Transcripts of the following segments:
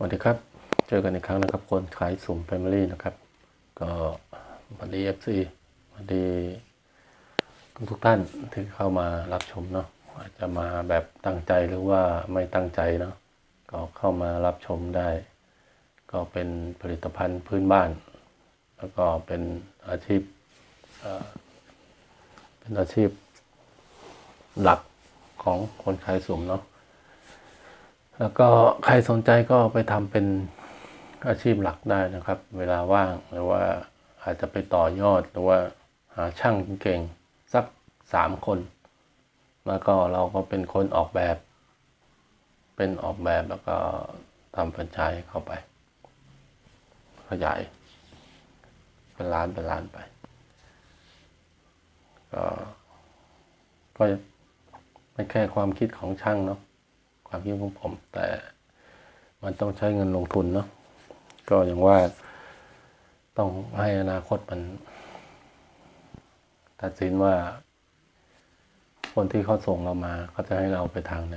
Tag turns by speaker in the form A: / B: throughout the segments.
A: สวัสดีครับ เจอกันอีกครั้งนะครับ คนขายสุ่มแฟมิลี่นะครับ ก็สวัสดีเอฟซีสวัสดีทุกทุกท่านที่เข้ามารับชมเนาะอาจจะมาแบบตั้งใจหรือว่าไม่ตั้งใจเนาะก็เข้ามารับชมได้ ก็เป็นผลิตภัณฑ์พื้นบ้าน แล้วก็เป็นอาชีพเอ่อเป็นอาชีพหลักของคนขายสุ่มเนาะ แล้วก็ใครสนใจก็ไปทำเป็นอาชีพหลักได้นะครับ เวลาว่างหรือว่าอาจจะไปต่อยอดหรือว่าหาช่างเก่งสักสามคน แล้วก็เราก็เป็นคนออกแบบ เป็นออกแบบแล้วก็ทำแฟรนไชส์เข้าไป ขยายเป็นล้านเป็นล้านไป ก็ก็ไม่แค่ความคิดของช่างเนาะ ความคิดของผม แต่มันต้องใช้เงินลงทุนเนาะก็อย่างว่าต้องให้อนาคตมันตัดสินว่า คนที่เขาส่งเรามาเขาจะให้เราไปทางไหน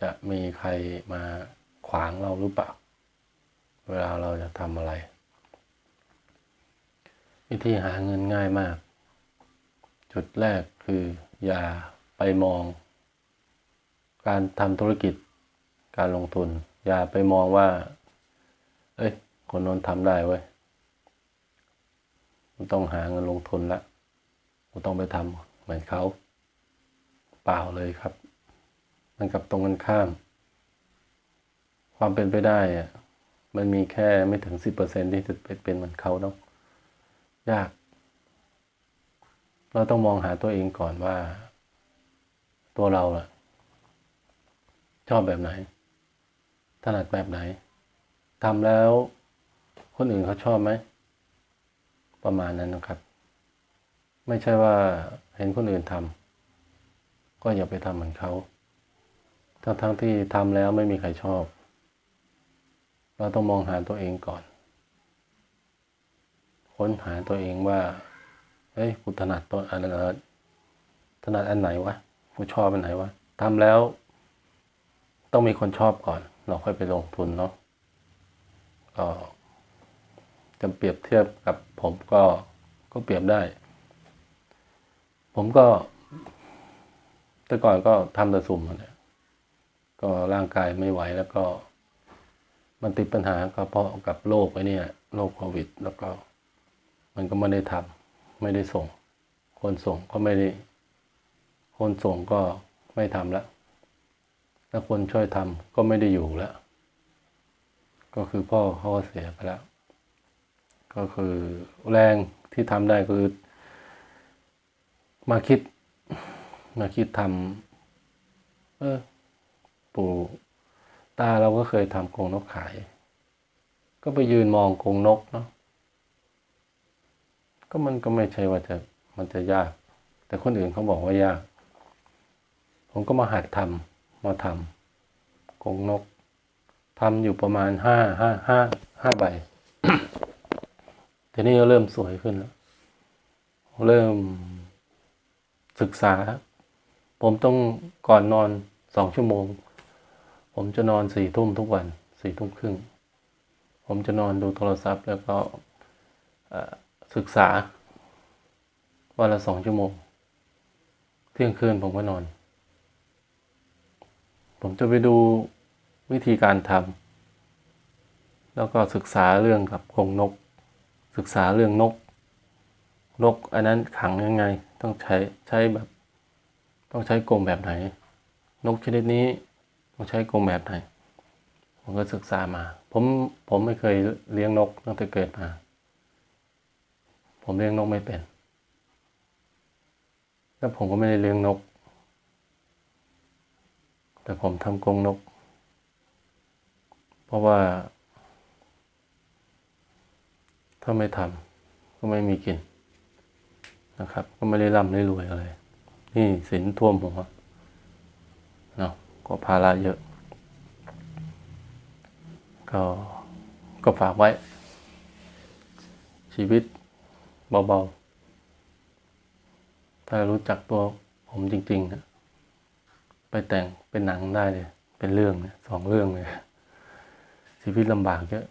A: จะมีใครมาขวางเราหรือเปล่า เวลาเราจะทำอะไร วิธีหาเงินง่ายมาก จุดแรกคืออย่าไปมอง การทำธุรกิจ การลงทุน อย่าไปมองว่า เอ้ย คนน้นทำได้เว้ยมันต้องหาเงินลงทุนละกูต้องไปทำเหมือนเขา เปล่าเลยครับ มันกับตรงกันข้าม ความเป็นไปได้อะมันมีแค่ไม่ถึงสิบเปอร์เซ็นที่จะเป็นเหมือนเขาเนาะยาก เราต้องมองหาตัวเองก่อนว่า ตัวเราอะ ชอบแบบไหน ถนัดแบบไหนทำแล้วคนอื่นเขาชอบไหม ประมาณนั้นนะครับ ไม่ใช่ว่าเห็นคนอื่นทำก็อย่าไปทำเหมือนเขาทั้งทั้งที่ทำแล้วไม่มีใครชอบ เราต้องมองหาตัวเองก่อน ค้นหาตัวเองว่า เฮ้ยกูถนัดตัวอันนั้นถนัดอันไหนวะ กูชอบอันไหนวะทำแล้ว ต้องมีคนชอบก่อน เราค่อยไปลงทุนเนาะก็จะเปรียบเทียบกับผมก็ก็เปรียบได้ ผมก็ แต่ก่อนก็ทำแต่สุ่มเนั่นแหละก็ร่างกายไม่ไหวแล้วก็ มันติดปัญหาก็เพราะกับโรคไอ้เนี่ยโรคโควิด แล้วก็ มันก็ไม่ได้ทำไม่ได้ส่ง คนส่งก็ไม่ได้ คนส่งก็ไม่ทำแล้ว ถ้าคนช่วยทำก็ไม่ได้อยู่แล้ว ก็คือพ่อเขาเสียไปแล้ว ก็คือแรงที่ทำได้คือ มาคิด มาคิดทำเออปู่ตาเราก็เคยทำกรงนกขาย ก็ไปยืนมองกรงนกเนาะก็มันก็ไม่ใช่ว่าจะมันจะยาก แต่คนอื่นเขาบอกว่ายาก ผมก็มาหัดทำ มาทำกรงนกทำอยู่ประมาณห้าห้าห้าห้าใบทีนี้ก็เริ่มสวยขึ้นแล้ว เริ่มศึกษา ผมต้องก่อนนอนสองชั่วโมง ผมจะนอนสี่ทุ่มทุกวันสี่ทุ่มครึ่ง ผมจะนอนดูโทรศัพท์ แล้วก็ศึกษาวันละสองชั่วโมง เที่ยงคืนผมก็นอน ผมจะไปดูวิธีการทำแล้วก็ศึกษาเรื่องกับกรงนก ศึกษาเรื่องนก นกอันนั้นขังยังไง ต้องใช้ใช้แบบ ต้องใช้กรงแบบไหน นกชนิดนี้ต้องใช้กรงแบบไหน ผมก็ศึกษามา ผมผมไม่เคยเลี้ยงนกตั้งแต่เกิดมา ผมเลี้ยงนกไม่เป็นแล้วผมก็ไม่ได้เลี้ยงนก แต่ผมทำกรงนก เพราะว่า ถ้าไม่ทำก็ไม่มีกินนะครับ ก็ไม่ได้ร่ำได้รวยอะไร นี่สินท่วมหัวเนาะก็ภาระเยอะ ก็ก็ฝากไว้ ชีวิตเบาๆ ถ้ารู้จักตัวผมจริงๆนะ ไปแต่งเป็นหนังได้เลยเป็นเรื่องเนี่ยสองเรื่องเลยชีวิตลำบากเยอะ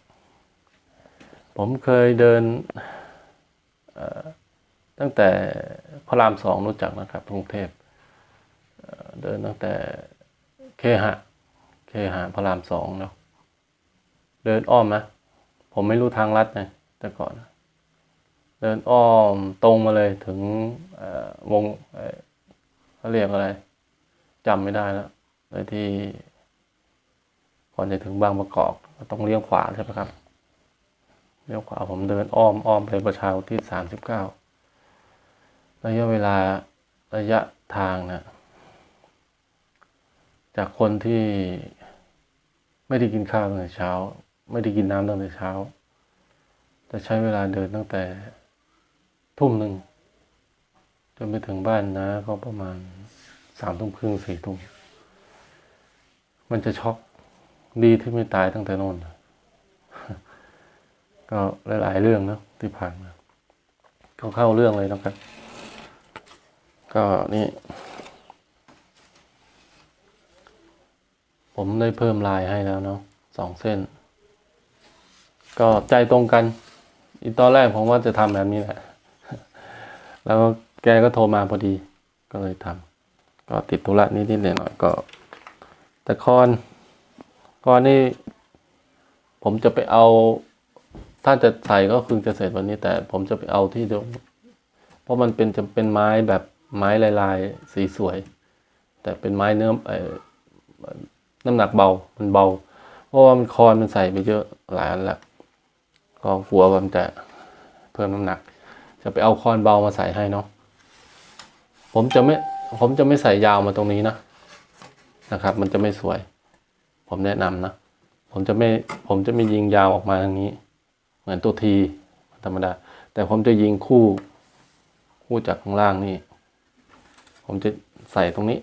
A: ผมเคยเดินตั้งแต่พระรามสองรู้จักนะครับกรุงเทพเดินตั้งแต่เคหะ เคหะพระรามสองเนาะเดินอ้อมนะ ผมไม่รู้ทางลัดไงแต่ก่อน เดินอ้อมตรงมาเลยถึงวงเขาเรียกอะไร จำไม่ได้แล้วเลยที่ก่อนจะถึงบางประกอบก็ต้องเลี้ยวขวาใช่ไหมครับเลี้ยวขวาผมเดินอ้อมอ้อมไปประชาที่สามสิบเก้าระยะเวลาระยะทางนะจากคนที่ไม่ได้กินข้าวตั้งแต่เช้า ไม่ได้กินน้ำตั้งแต่เช้าจะใช้เวลาเดินตั้งแต่ทุ่มหนึ่งจนไปถึงบ้านนะก็ประมาณ สามทุ่มครึ่งสี่ทุ่มมันจะช็อกดีที่ไม่ตายตั้งแต่โนนก็หลายๆเรื่องนะที่ผ่านมาก็เข้าเรื่องเลยนะครับ ก็นี่ผมได้เพิ่มลายให้แล้วเนาะสองเส้น ก็ใจตรงกัน อีตอนแรกผมว่าจะทำแบบนี้แหละ แล้วแกก็โทรมาพอดีก็เลยทำ ก็ติดธุระนิดๆหน่อยๆก็ แต่คอนคอนนี่ ผมจะไปเอา ถ้าจะใส่ก็คือจะเสร็จวันนี้ แต่ผมจะไปเอาที่เดียวเพราะมันเป็นจะเป็นไม้แบบไม้ลายๆ สีสวย แต่เป็นไม้เนื้อเออน้ำหนักเบามันเบา เพราะว่ามันคอนมันใส่ไปเยอะหลายอันละก็กลัวว่ามันจะเพิ่มน้ำหนัก จะไปเอาคอนเบามาใส่ให้เนาะผมจะไม่ ผมจะไม่ใส่ยาวมาตรงนี้นะนะครับ มันจะไม่สวย ผมแนะนำนะ ผมจะไม่ผมจะไม่ยิงยาวออกมาทางนี้ เหมือนตัวทีธรรมดา แต่ผมจะยิงคู่ คู่จากข้างล่างนี่ ผมจะใส่ตรงนี้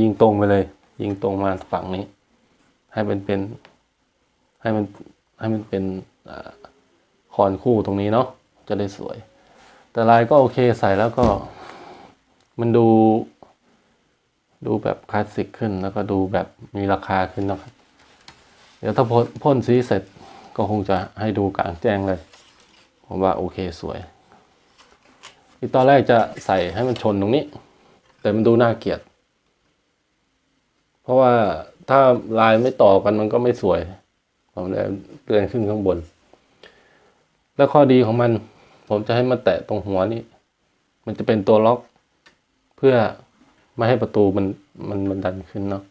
A: ยิงตรงไปเลย ยิงตรงมาฝั่งนี้ ให้มันเป็น ให้มันให้มันเป็นอคอนคู่ตรงนี้เนาะจะได้สวย แต่ลายก็โอเคใส่แล้วก็ มันดู ดูแบบคลาสสิกขึ้นแล้วก็ดูแบบมีราคาขึ้นนะครับ เดี๋ยวถ้าพ่นพ่นสีเสร็จก็คงจะให้ดูกลางแจ้งเลย ผมว่าโอเคสวยที่ตอนแรกจะใส่ให้มันชนตรงนี้ แต่มันดูน่าเกลียด เพราะว่าถ้าลายไม่ต่อกันมันก็ไม่สวยผมเลยเลื่อนขึ้นข้างบน แล้วข้อดีของมัน ผมจะให้มันแตะตรงหัวนี่ มันจะเป็นตัวล็อก เพื่อไม่ให้ประตูมันมันมันดันขึ้นเนาะ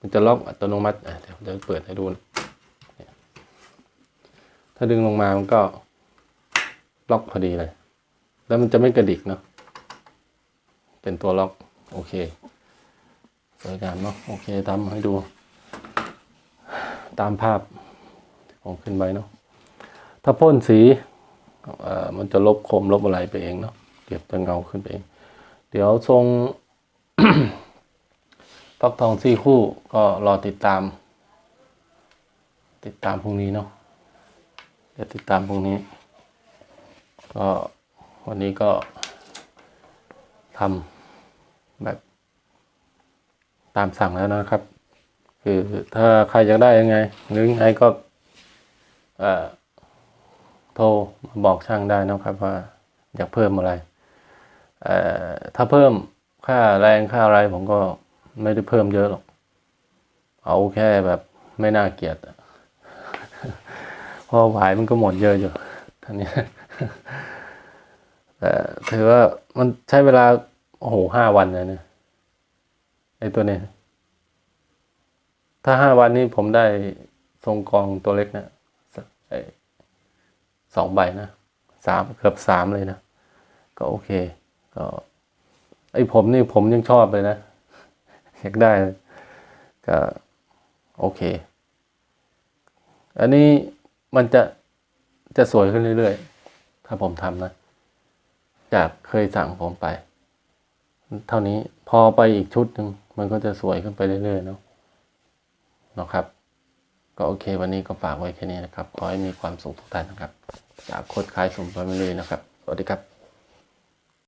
A: มันจะล็อกอัตโนมัติอะเดี๋ยวเดี๋ยวเปิดให้ดูนะถ้าดึงลงมามันก็ล็อกพอดีเลย แล้วมันจะไม่กระดิกเนาะเป็นตัวล็อก โอเคสวยงามเนาะโอเคทำให้ดู ตามภาพที่ผมขึ้นไว้เนาะถ้าพ่นสีมันจะลบคมลบอะไรไปเองเนาะเก็บจะเงาขึ้นไปเอง เดี๋ยวทรงฟักทองซี่คู่ก็รอติดตาม ติดตามพรุ่งนี้เนาะเดี๋ยวติดตามพรุ่งนี้ ก็วันนี้ก็ทำแบบตามสั่งแล้วนะครับ คือถ้าใครอยากได้ยังไงหรือยังไงก็โทรมาบอกช่างได้นะครับว่าอยากเพิ่มอะไร ถ้าเพิ่มค่าแรงค่าอะไรผมก็ไม่ได้เพิ่มเยอะหรอก เอาแค่แบบไม่น่าเกลียดเพราะหวายมันก็หมดเยอะอยู่ท่านี้แต่ถือว่ามันใช้เวลา โอ้โหห้าวันเลยเนี่ยไอตัวนี้ ถ้าห้าวันนี้ผมได้ทรงกองตัวเล็กนะสองใบนะสามเกือบสามเลยนะ ก็โอเค ก็ไอ้ผมนี่ผมยังชอบเลยนะ อยากได้ ก็โอเค อันนี้มันจะจะสวยขึ้นเรื่อยๆ ถ้าผมทำนะ จากเคยสั่งผมไป เท่านี้พอไปอีกชุดหนึ่งมันก็จะสวยขึ้นไปเรื่อยๆเนาะนะครับ ก็โอเค วันนี้ก็ฝากไว้แค่นี้นะครับ ขอให้มีความสุขทุกท่านนะครับ จากโคตรคล้ายสมบัติเลยนะครับ สวัสดีครับ